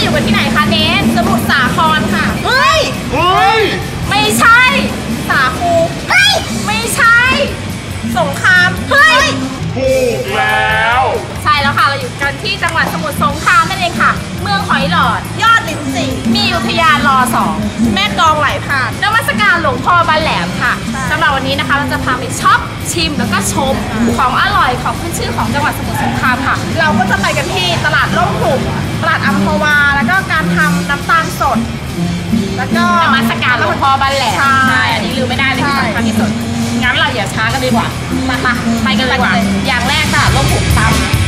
อยู่กันที่ไหนคะเนสสมุทรสาครค่ะ เฮ้ย เฮ้ย ไม่ใช่ สาคู เฮ้ย ไม่ใช่ สงคราม เฮ้ย ถูกแล้ว ใช่แล้วค่ะ เราอยู่กันที่จังหวัดสมุทรสงครามนั่น เองค่ะ เมืองหอยหลอด ยอดลินสีมีอุทยานรอสองแม่กลองไหลผ่านนมัสการหลวงพ่อบ้านแหลมค่ะสำหรับวันนี้นะคะเราจะพาไปช็อปชิมแล้วก็ชมของอร่อยของขึ้นชื่อของจังหวัดสมุทรสงครามค่ะ เราก็จะไปกันที่ตลาดร่มขุมตลาดอัมพวา แล้วก็การทำน้ำตาลสด แล้วก็นมัสการหลวงพ่อบ้านแหลมใช่อันนี้ลืมไม่ได้เลยที่สำคัญที่สุดงั้นเราอย่าช้ากันดีกว่ามาค่ะไปกันเลยดีกว่าอย่างแรกค่ะร่มขุมตำ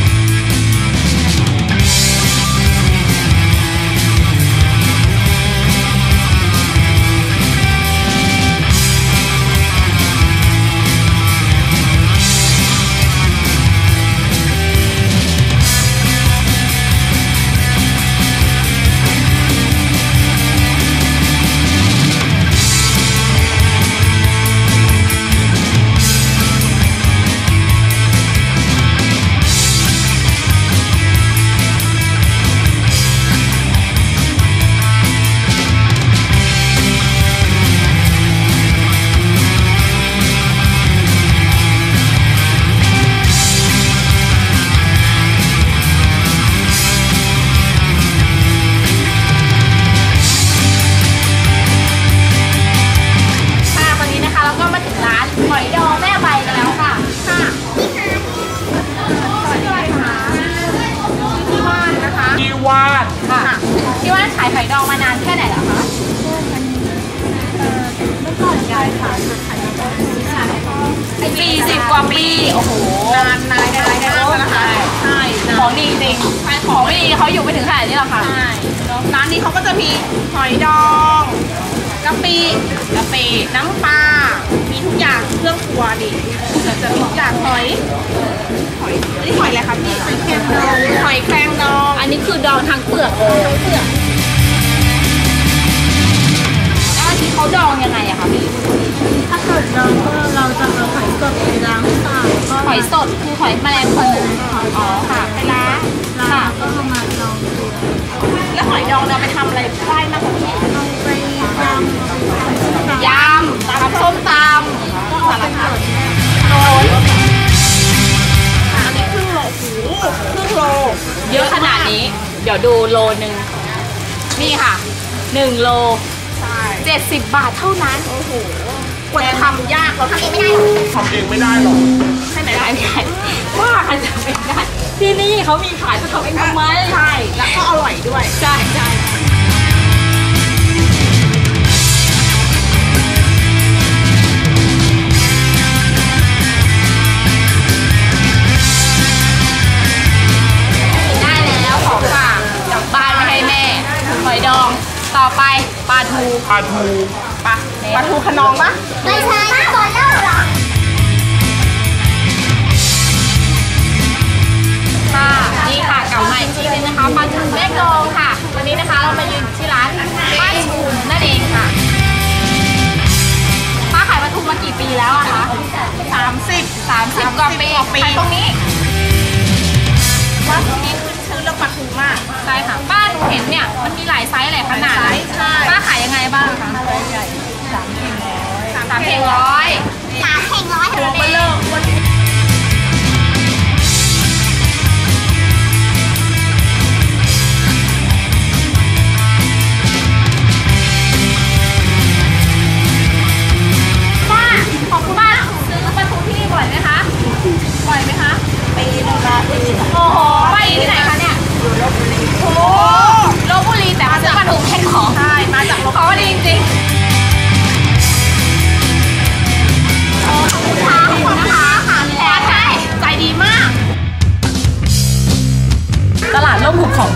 โอ้โหนานนานนานนานแล้วนะคะ ใช่ของดีจริงของไม่ดีเขาอยู่ไปถึงขนาดนี้หรอคะใช่ร้านนี้เขาก็จะมีหอยดองกะปิกะปิน้ำปลา มีทุกอย่างเครื่องครัวดิจะจะมีทุกอย่างหอย หอยอันนี้หอยอะไรคะพี่หอยแครงดองหอยแครงดอง อันนี้คือดองทั้งเปลือกเลยเปลือกแล้วอันนี้เขาดองยังไงอะคะพี่ถ้าเกิดเราก็เราจะเอาหอย สดไปล้างสะอาดก็หอยสดคือหอยแมลงภู่อ๋อค่ะไปล้างล้าค่ะงก็เอามาลองดูแล้วหอยดองเราไปทำอะไรได้มากกว่าพี่เอาไปยำเอาไปทำยำตำส้มตำก็สารพัดโรยอันนี้ครึ่งโลโอ้โหครึ่งโล เยอะขนาดนี้ เดี๋ยวดูโลหนึ่งนี่ค่ะหนึ่งโลเจ็ดสิบบาทเท่านั้น โอ้โห กว่าจะทำยากเราทำเองไม่ได้หรอกทำเองไม่ได้หรอกใช่ไหมได้ไม่ได้ว่าใครจะทำเองได้ที่นี่เขามีขายจะทำเองทำไมใช่แล้วก็อร่อยด้วยใช่ใช่ได้แล้วของฝากกลับบ้านมาให้แม่หอยดองต่อไปปลาทูปลาทูปลา ปลาทูขนองปะไม่ใช่ก่อนแล้วหรอค่ะนี่ค่ะกลับมาอีกทีนึงนะคะปลาทูแม่กลองค่ะ วันนี้นะคะเรามายืนอยู่ที่ร้านป้าชูนั่นเองค่ะป้าขายปลาทูมากี่ปีแล้วอะคะสามสิบสามสิบกว่าปีขายตรงนี้ว่าตรงนี้ขึ้นชื่อเรื่องปลาทูมากใช่ค่ะป้าหนูเห็นเนี่ยมันมีหลายไซส์หลายขนาดนะป้าขายยังไงบ้างคะสามเพล งร้อยสามแข่งร้อยตัวเบลเลอร์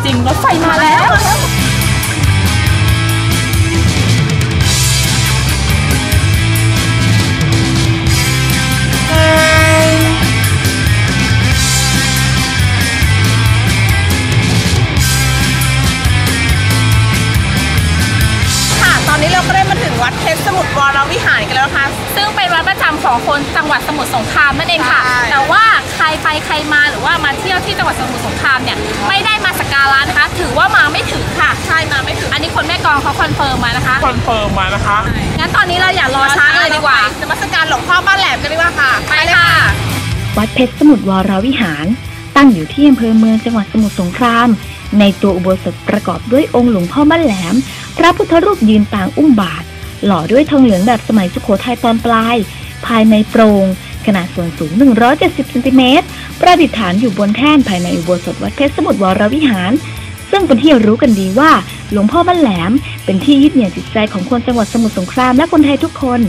ริงๆรถไฟมาแล้ว ค่ะ ตอนนี้เราก็ได้มาถึงวัดเพชรสมุทรวรวิหารกันแล้วนะคะ ซึ่งเป็นวัดประจำของคนจังหวัดสมุทรสงครามนั่นเองค่ะ ใช่ แต่ว่าใครไปใครมาหรือว่ามาเที่ยวที่จังหวัดสมุทรสงครามเนี่ยไม่ได้มาสั กการะนะคะ ถือว่ามาไม่ถึงค่ะ ใช่มาไม่ถึง อันนี้คนแม่กลองเขาคอนเฟิร์มมานะคะ คอนเฟิร์มมานะคะ งั้นตอนนี้เราอย่ารอช้าเลยดีกว่า นมัสการหลวงพ่อบ้านแหลมกันดีกว่าค่ะ ไปเลยค่ะ วัดเพชรสมุทรวรวิหาร ตั้งอยู่ที่อำเภอเมืองจังหวัดสมุทรสงคราม ในตัวอุโบสถประกอบด้วยองค์หลวงพ่อบ้านแหลม พระพุทธรูปยืนต่างอุ้มบาท หล่อด้วยทองเหลืองแบบสมัยสุโขทัยตอนปลาย ภายในโปรง ขนาดส่วนสูง 170 เซนติเมตร ประดิษฐานอยู่บนแท่นภายในอุโบสถวัดเพชรสมุทรวรวิหาร ซึ่งเป็นที่รู้กันดีว่า หลวงพ่อบ้านแหลม เป็นที่ยึดเหนี่ยวจิตใจของคนจังหวัดสมุทรสงครามและคนไทยทุกคน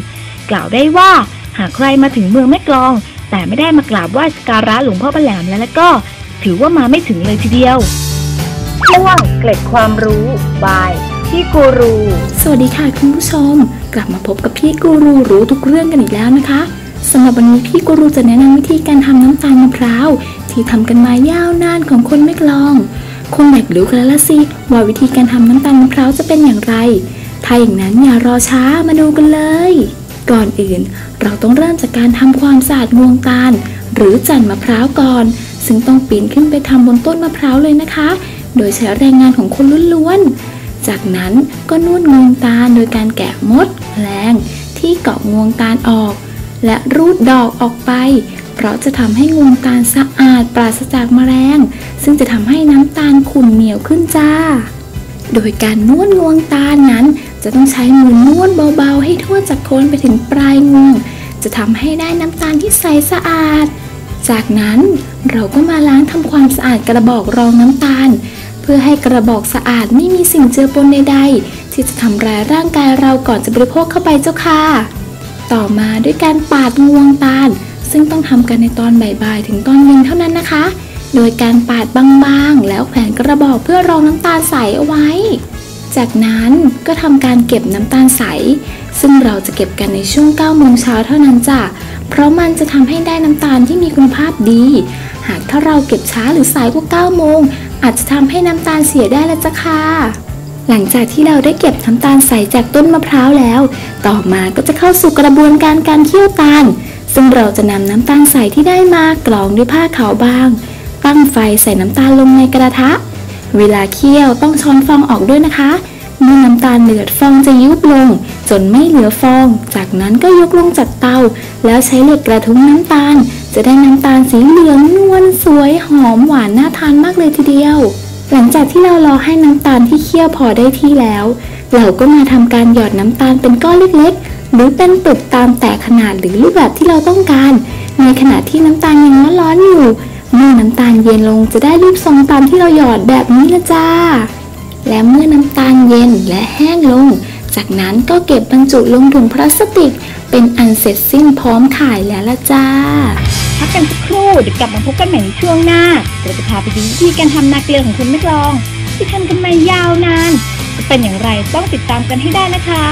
กล่าวได้ว่าหากใครมาถึงเมืองแม่กลอง แต่ไม่ได้มากราบไหว้สักการะหลวงพ่อบ้านแหลมแล้วแล้วก็ ถือว่ามาไม่ถึงเลยทีเดียวช่วงเกล็ดความรู้บายที่กูรู สวัสดีค่ะคุณผู้ชม กลับมาพบกับพี่กูรูรู้ทุกเรื่องกันอีกแล้วนะคะ สำหรับวันนี้พี่กูรูจะแนะนำวิธีการทำน้ำตาลมะพร้าวที่ทำกันมายาวนานของคนไม่กลอง คงอยากรู้กันแล้วละสิว่าวิธีการทำน้ำตาลมะพร้าวจะเป็นอย่างไร ถ้าอย่างนั้นอย่ารอช้ามาดูกันเลย ก่อนอื่น เราต้องเริ่มจากการทำความสะอาดงวงตาล หรือจันมะพร้าวก่อน ซึ่งต้องปีนขึ้นไปทำบนต้นมะพร้าวเลยนะคะ โดยใช้แรงงานของคนล้วนๆ จากนั้นก็นวดงวงตาลโดยการแกะมดแมลงที่เกาะงวงตาลออก และรูดดอกออกไป เพราะจะทำให้งวงตาลสะอาดปราศจากแมลง ซึ่งจะทำให้น้ำตาลขุ่นเหนียวขึ้นจ้า โดยการนวดงวงตาลนั้น จะต้องใช้มือนวดเบาๆ ให้ทั่วจากโคนไปถึงปลายงวง จะทำให้ได้น้ำตาลที่ใสสะอาด จากนั้นเราก็มาล้างทำความสะอาดกระบอกรองน้ำตาล เพื่อให้กระบอกสะอาดไม่มีสิ่งเจือปนใดๆที่จะทำร้ายร่างกายเราก่อนจะบริโภคเข้าไปเจ้าค่ะ ต่อมาด้วยการปาดงวงตาล ซึ่งต้องทำกันในตอนบ่ายๆ ถึงตอนเย็นเท่านั้นนะคะ โดยการปาดบางๆ แล้วแขวนกระบอกเพื่อรองน้ำตาลใสเอาไว้ จากนั้นก็ทำการเก็บน้ำตาลใส ซึ่งเราจะเก็บกันในช่วง9โมงเช้าเท่านั้นจ้ะ เพราะมันจะทำให้ได้น้ำตาลที่มีคุณภาพดี หากถ้าเราเก็บช้าหรือสายกว่า9โมงอาจจะทำให้น้ำตาลเสียได้ละจ้ะค่ะ หลังจากที่เราได้เก็บน้ำตาลใสจากต้นมะพร้าวแล้ว ต่อมาก็จะเข้าสู่กระบวนการการเคี่ยวตาล ซึ่งเราจะนำน้ำตาลใสที่ได้มากรองด้วยผ้าขาวบาง ตั้งไฟใส่น้ำตาลลงในกระทะ เวลาเคี่ยวต้องช้อนฟองออกด้วยนะคะ เมื่อน้ำตาลเดือดฟองจะยุบลง จนไม่เหลือฟอง จากนั้นก็ยกลงจากเตา แล้วใช้เหล็กกระทุ้งน้ำตาล จะได้น้ำตาลสีเหลืองนวลสวยหอมหวานน่าทานมากเลยทีเดียว หลังจากที่เรารอให้น้ำตาลที่เคี่ยวพอได้ที่แล้ว เราก็มาทำการหยอดน้ำตาลเป็นก้อนเล็กๆ หรือเป็นปึกตามแต่ขนาดหรือรูปแบบที่เราต้องการ ในขณะที่น้ำตาลยังร้อนๆอยู่ เมื่อน้ำตาลเย็นลงจะได้รูปทรงตามที่เราหยอดแบบนี้ละจ้า และเมื่อน้ำตาลเย็นและแห้งลง จากนั้นก็เก็บบรรจุลงถุงพลาสติก เป็นอันเสร็จสิ้นพร้อมขายแล้วละจ้า พักกันสักครู่เดี๋ยวกลับมาพบกันใหม่ในช่วงหน้าเราจะพาไปดูวิธีการทำนาเกลือของคุณแม่กลอง ที่ทำกันมายาวนานจะเป็นอย่างไรต้องติดตามกันให้ได้นะคะ